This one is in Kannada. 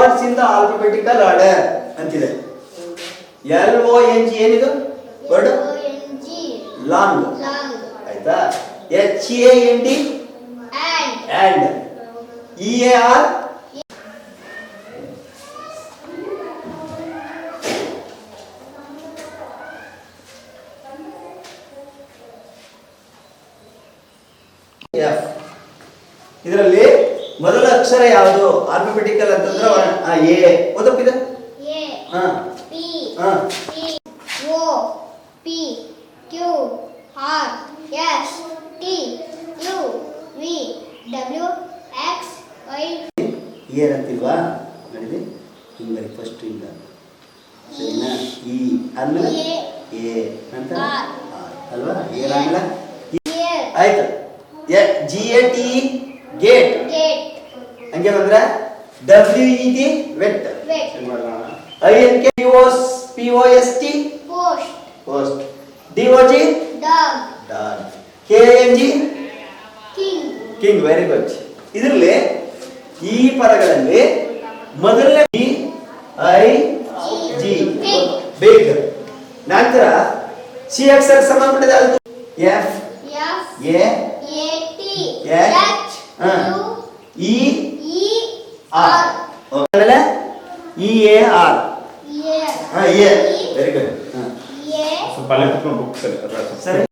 Words in the alphabetical order ಅಂತಿದೆ. ಎಲ್ ಓ ಎನ್ ಜಿ ಏನಿದು? ವರ್ಡ್ ಲಾಂಗ್ ಆಯ್ತಾ? H A N D and, and E A R ಇದರಲ್ಲಿ ಅಕ್ಷರ ಯಾವುದು? ಆಲ್ಫಾಬೆಟಿಕಲ್ ಅಂತಂದ್ರೆ ಎ ಓದಪ್ಪಿದೆ ಹಾ. ಹಾ. ಏನಂತಿಲ್ವಾ? ನೋಡಿದೆ ಹಿಂಗರಿ ಫಸ್ಟ್ ಇಲ್ಲ ಸರಿನಾ? ಈ ಆದ್ಮೇಲೆ ಎ ಅಂತ. ಅಲ್ವಾ? ಏನಾಗಲ್ಲ? ಆಯ್ತು. ಜಿ ಎ ಟಿ ಗೇಟ್, ಹಂಗೆ ಬಂದ್ರೆ W E T wet I N K P O P O S T post, post D O G dog, dog K N G king, king very good ಇದರಲ್ಲಿ ಈ ಪದಗಳಲ್ಲಿ ಮೊದಲನೇ B I G Big. Big ನಂತರ ಸಿ ಅಕ್ಷರ ಸಂಬಂಧಪಟ್ಟಿದ F F, A A, T, H. U, R. R, ಆಮೇಲೆ ಇ ಎ. ಆರ್ ಎ, ಹಾ. ಎ